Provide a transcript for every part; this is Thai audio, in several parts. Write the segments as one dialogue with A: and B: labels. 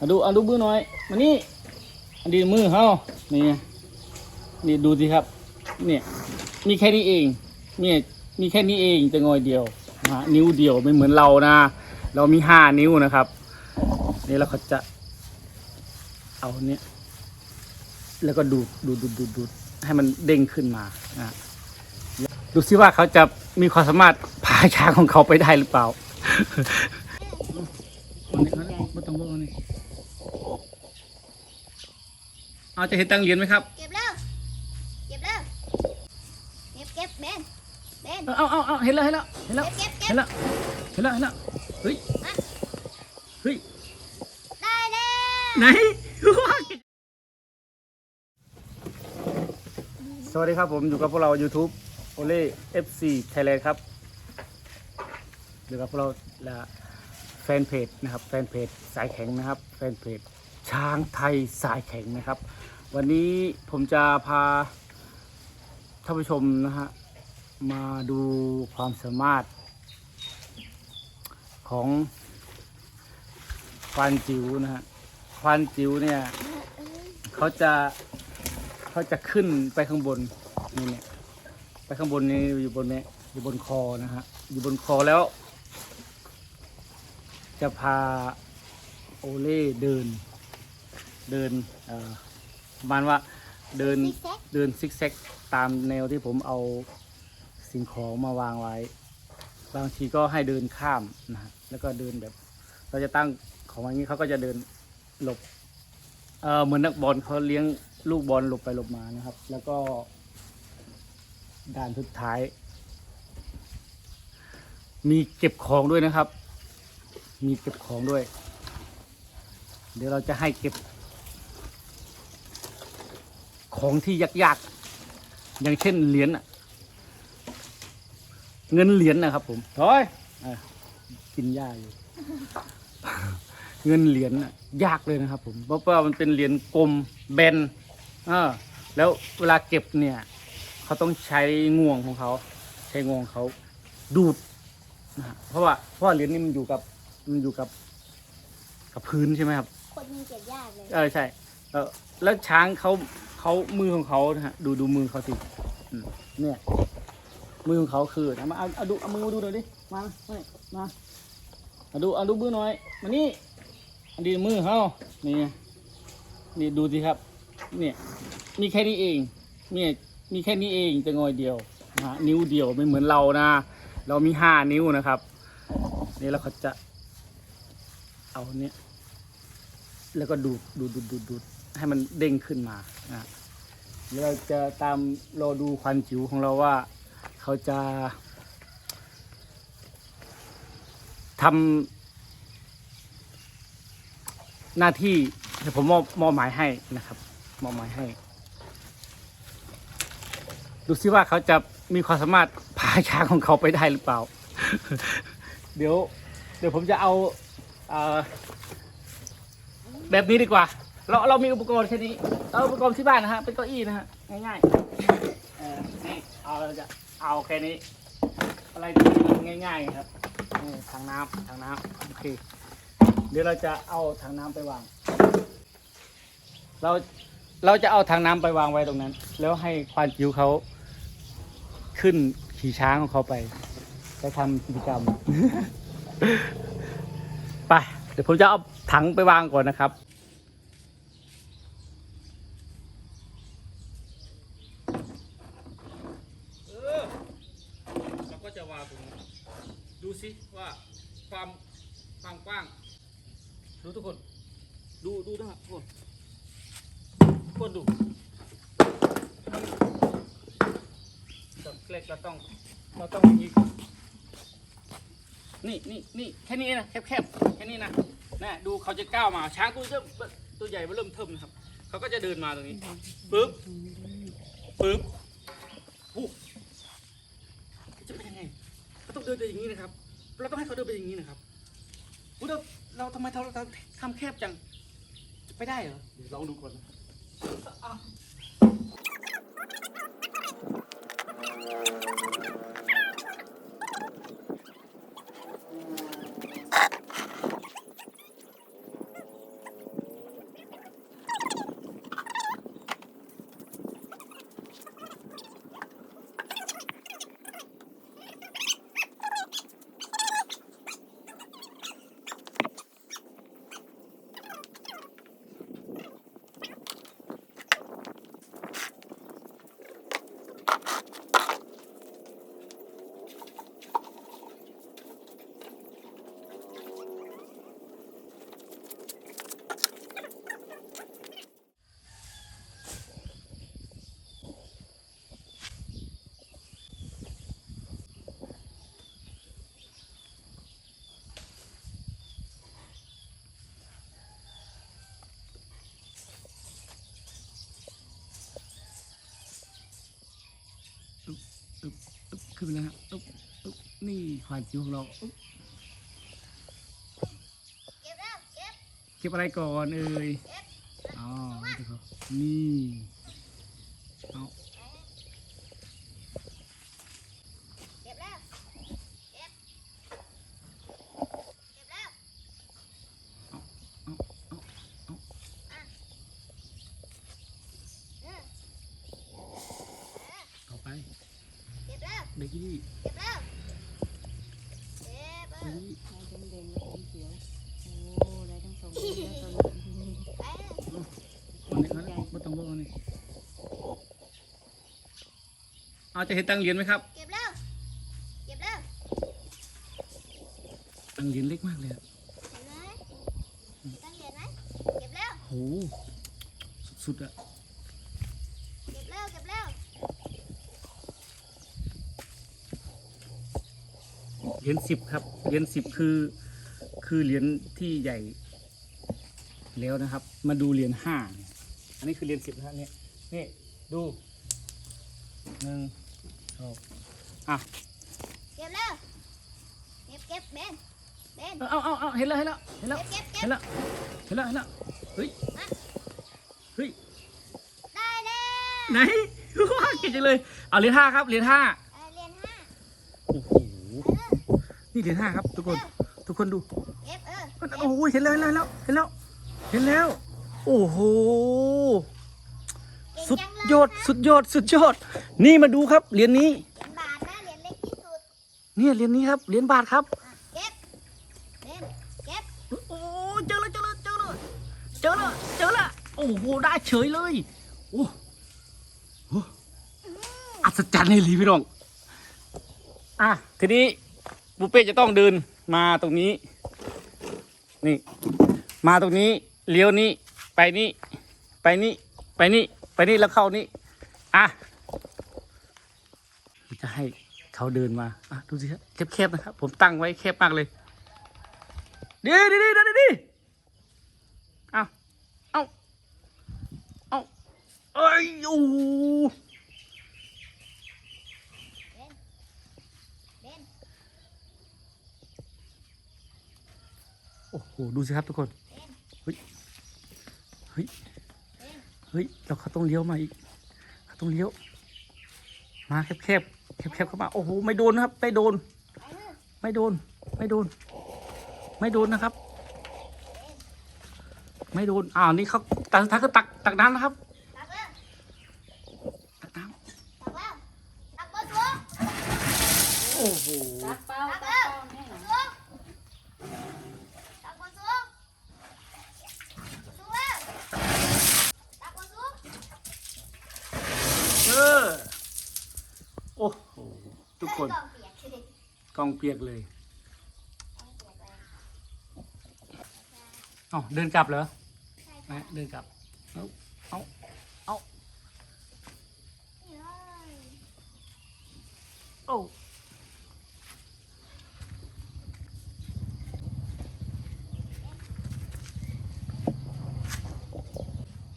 A: เอาดูเอาดูมือหน่อยมานี่อันนี้มือเขานี่นี่ดูสิครับ เนี่ยมีแค่นี้เองเนี่ยมีแค่นี้เองจะงอยเดียวนะนิ้วเดียวไม่เหมือนเรานะ เรามีห้านิ้วนะครับนี่แล้วเขาจะ เอาเนี่ยแล้วก็ดูดดูดดูดดูดดูดให้มันเด้งขึ้นมานะดูซิว่าเขาจะมีความสามารถพาช้างของเขาไปได้หรือเปล่า ไม่ต้องบอกนี่ เอาจะเห็นตังเหรียญไหมครับ
B: เก็บแล้ว เก็บแล้ว เก็บเก็บเบนเบน
A: เอาเอาเอาเห็นแล้วเห็นแล้วเห็นแล้ว
B: เก็บเก็บเก็
A: เห็
B: บ
A: นแล้วเห็นแล้วเห็นแล้วเฮ้ย
B: มา
A: เฮ้ย
B: ได้แล้ว
A: ไหน สวัสดีครับผมอยู่กับพวกเรา YouTube โอเล่ FC Thailand ครับอยู่กับพวกเราและแฟนเพจนะครับแฟนเพจสายแข็งนะครับ แฟนเพจช้างไทยสายแข็งนะครับ วันนี้ผมจะพาท่านผู้ชมนะฮะมาดูความสามารถ ของควานจิ๋วนะฮะควานจิ๋วเนี่ยเขาจะเขาจะขึ้นไปข้างบนนี่เนี่ยไปข้างบนนี่อยู่บนเนี้ยอยู่บนคอนะฮะอยู่บนคอแล้ว จะพาโอเล่เดินเดินเอ่อ ประมาณว่าเดินเดินซิกแซกตามแนวที่ผมเอาสิ่งของมาวางไว้ บางทีก็ให้เดินข้ามนะฮะแล้วก็เดินแบบ เราจะตั้งของอย่างนี้เขาก็จะเดินหลบเออเหมือนนักบอลเขาเลี้ยงลูกบอลหลบไปหลบมานะครับ แล้วก็ด่านสุดท้าย มีเก็บของด้วยนะครับ มีเก็บของด้วย เดี๋ยวเราจะให้เก็บ ของที่ยากๆ อย่างเช่นเหรียญน่ะเงินเหรียญนะครับ ผมถอยอะกินหญ้าอยู่เงินเหรียญน่ะยากเลยนะครับ ผมเพราะว่ามันเป็นเหรียญกลมแบนเออแล้วเวลาเก็บเนี่ย เขาต้องใช้งวงของเขา ใช้งวงเขาดูดนะฮะเพราะว่าเพราะว่าเหรียญนี่มันอยู่กับมันอยู่กับ กับพื้นใช่ไหมครับ
B: คนมีเก็บยากเลย
A: เออใช่เออแล้วช้างเขา เขามือของเขานะฮะดูดูมือเขาสิอืมเนี่ย มือของเขาคือมาเอาเอาดูเอามือมาดูหน่อยดิมามามาเอาดูเอาดูมือหน่อยมานี่อันนี้มือเขานี่ไงนี่ดูสิครับ เนี่ย มีแค่นี้เองเนี่ยมีแค่นี้เองจะงอยเดียวนะฮะนิ้วเดียวไม่เหมือนเรานะ เรามีห้านิ้วนะครับนี่แล้วเขาจะเอาเนี่ย แล้วก็ดูดดูดดูดดูดดูด ให้มันเด้งขึ้นมานะเราจะตามรอดูควันจิ๋วของเราว่า เขาจะทำหน้าที่ที่ผมมอบมอบหมายให้นะครับ มอบหมายให้ ดูซิว่าเขาจะมีความสามารถพาช้างของเขาไปได้หรือเปล่า เดี๋ยว เดี๋ยวผมจะเอาเอ่อแบบนี้ดีกว่า เราเรามีอุปกรณ์แค่นี้เอาอุปกรณ์ที่บ้านนะฮะเป็นเก้าอี้นะฮะง่ายๆเออนี่เอาเราจะเอาแค่นี้ อะไรที่ง่าย ๆ ครับนี่ทางน้ำทางน้ำโอเคเดี๋ยวเราจะเอาทางน้ำไปวาง เราเราจะเอาทางน้ำไปวางไว้ตรงนั้น แล้วให้ควานจิ๋วเขาขึ้นขี่ช้างของเขาไปไปทำกิจกรรม ไป เดี๋ยวผมจะเอาถังไปวางก่อนนะครับ เออเราก็จะวางตรงนี้ ดูสิว่าความความกว้างดูทุกคน ดูดูนะครับทุกคนทุกคนดูดอกเล็กเราต้องเราต้องอย่างนี้ก่นี่นี่นี่แค่นี้นะแคบแคบแค่นี้นะนะดูเขาจะก้าวมาช้างตัวเริ่มตัวใหญ่มาเริ่มเทิมนะครับเขาก็จะเดินมาตรงนี้ปึ๊บปึ๊บปุ๊บจะเป็นยังไงเรา ต้องเดินไปอย่างนี้นะครับ เราต้องให้เขาเดินไปอย่างนี้นะครับอุ๊ยเราเราทำไมเราทำแคบจัง จะไปได้เหรอ เดี๋ยวลองดูก่อนนะอะ ขึ้นแล้วครับอุ๊บอุ๊บนี่ควายจิ๋วของเราอุ๊บ
B: เก็บแล้วเก็บ
A: เก็บอะไรก่อนเอ่ยอ๋อนี่เอา
B: เก็บแล้วเก็บเก็บแล้ว
A: เอาเอาเอาเอา
B: เออ
A: เอาไป
B: เก็บแล้ว
A: เด็กนี่
B: เก็บแล้วเก็บเอ
A: เด็ก
B: อ
A: นี่
C: ลายแดงๆและสีเขียวโอ้ลายทั้งสองเลยนะตอนนี้
B: ไป
A: เอาเนี่ยเอาเนี่ยม่ต้องบอกเอานี่เอาจะเห็นตังเหรียญไหมครับ
B: เก็บแล้ว เก็บแล้ว
A: ตังเหรียญเล็กมากเลยอะ
B: เห็นไหมตังเหรียญไหมเก็บแล้ว
A: โหสุดๆอะ
B: เก็บแล้วเก็บแล้ว
A: เห รียญสิบครับเหรียญสิบคือคือเหรียญที่ใหญ่แล้วนะครับ มาดูเหรียญห้าเนี่ยอันนี้คือเหรียญสิบนะครับเนี่ยนี่ดูหนึ่งสองอะ
B: เก็บแล้วเก็บเก็บเบนเบน
A: เอาเอาเอาเห็นแล้วเห็นแล้วเห็นแล้ว
B: เก็บเก็บเก็
A: เห็
B: บ
A: นแล้วเห็นแล้วเห็นแล้วเฮ้ยเฮ้ย
B: ได้แล้ว
A: ไหนว้าเก่งจังเลยเอาเหรียญห้าครับเหรียญห้า
B: เออเหรียญห้า
A: โอ้โห นี่เหรียญห้าครับ ทุกคน ทุกคนดู
B: เก็บเออ
A: โอ้โหเห็นแล้วเห็นแล้วเห็นแล้ว เห็นแล้ว โอ้โห
B: เก่ง
A: สุด
B: จังเลย
A: ยอด
B: ครับ
A: สุดยอด สุดยอด นี่มาดูครับ เหรียญนี้
B: เหรียญบาทนะเหรียญเล็กที่สุด
A: เนี่ยเหรียญนี้ครับ เหรียญบาทครับ
B: อะเก็บเบนเก็บ
A: โอ้เจอแล้วเจอแล้วเจอแล้วเจอแล้วเจอแล้วโอ้โห ได้เฉยเลย โอ้โหอัศจรรย์เลยพี่น้อง อะ ทีนี้ บุเป้จะต้องเดินมาตรงนี้ นี่ มาตรงนี้เลี้ยวนี้ไปนี่ ไปนี่ ไปนี่ ไปนี่แล้วเข้านี่อะจะให้เขาเดินมาอะดูสิครับแคบๆนะครับ ผมตั้งไว้แคบมากเลยดีดีดีดีดีเอาเอาเอาเอ้ยโอ้โห
B: เบน
A: โอ้โหดูสิครับทุกคน เฮ้ย เฮ้ย เฮ้ยเราเขาต้องเลี้ยวมาอีกเขาต้องเลี้ยว มาแคบแคบแคบแคบๆเข้ามา โอ้โห ไม่โดนนะครับ ไม่โดน ไม่โดน ไม่โดน ไม่โดนนะครับ ไม่โดน อ้าว นี่เขาตักสุดท้ายก็ตักตักน้ำนะครับ
B: ตักแล้ว
A: ตักน้
B: ตักแล้วตักบนสูงำ
A: โอ้โห
C: ตักเป้า
B: ตัก
C: ตั
B: แล้
C: ก
B: ว
C: เป้าแน่นอน
B: สูงตักบนสูงสูงแล้วตักบนสูง
A: เออ โอ้โห ทุกคน
B: กองเปียกเลย
A: ก องเปียกเลย
B: กองเปียกเลย
A: เอ้าเดินกลับเหรอ
B: ใช่
A: นะ
B: ค่ะ
A: เดินกลับ เอาเอาเอา
B: นี่เลย
A: โอ้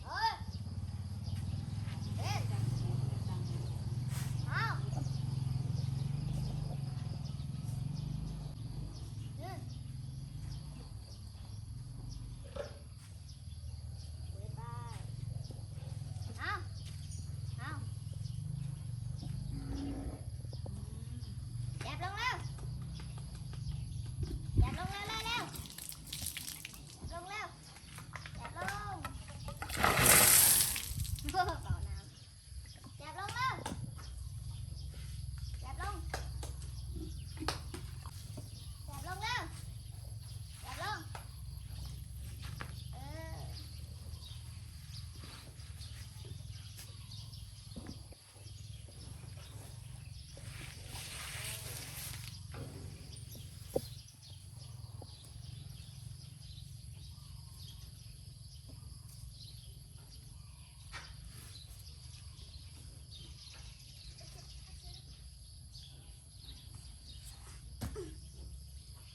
B: เฮ้ยเบนเอาเดินเดินไปเอาเอาแอบลงแล้วแอบลงแล้วเร็วๆลงแล้วแอบลง เป่าน้ำจับลงแล้วจับลงจับลงแล้วจับลงเออ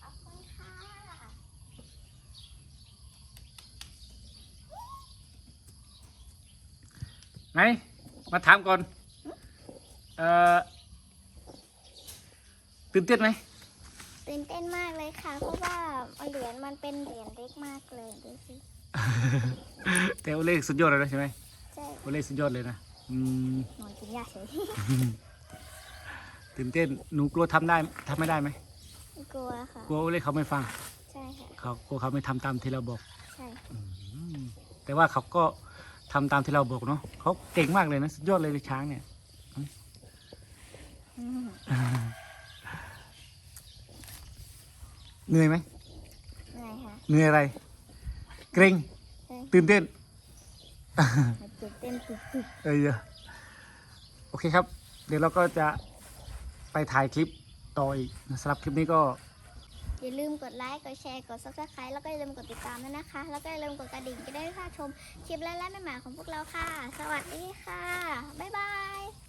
B: ขอบคุณค่ะ
A: ไหนมาถามก่อนเอ่อตื่นเต้นไหม
B: ตื่นเต้นมากเลยค่ะ เพราะว่าเหรียญมันเป็นเหรียญเล็กมากเลยดูสิ
A: แต่โอเล่สุดยอดเลยนะใช่ไหม
B: ใช่
A: โอเล่สุดยอดเลยนะอืม
B: นอนกินยาเฉย
A: ตื่นเต้นหนูกลัวทำได้ทำไม่ได้ไหม
B: กลัวค่ะ
A: กลัวโอเล่เขาไม่ฟัง
B: ใช่ค่ะ
A: เขากลัวเขาไม่ทำตามที่เราบอก
B: ใช่
A: อืมแต่ว่าเขาก็ ทำตามที่เราบอกเนาะเขาเก่งมากเลยนะสุดยอดเลยช้างเนี่ย
B: อืม
A: เหนื่อยไหม
B: เหนื่อยค่ะ
A: เหนื่อยอะไร เกรง
B: ใช่
A: ตื่นเต้น
B: มันตื่นเต้นตุก
A: เออเยอะโอเคครับ เดี๋ยวเราก็จะไปถ่ายคลิปต่ออีกนะสำหรับคลิปนี้ก็
B: ๆ อย่าลืมกดไลค์กดแชร์กด subscribe แล้วก็อย่าลืมกดติดตามด้วยนะคะ แล้วก็อย่าลืมกดกระดิ่งจะได้ไม่พลาดชมคลิปและและใหม่ๆของพวกเราค่ะ สวัสดีค่ะ บ๊ายบาย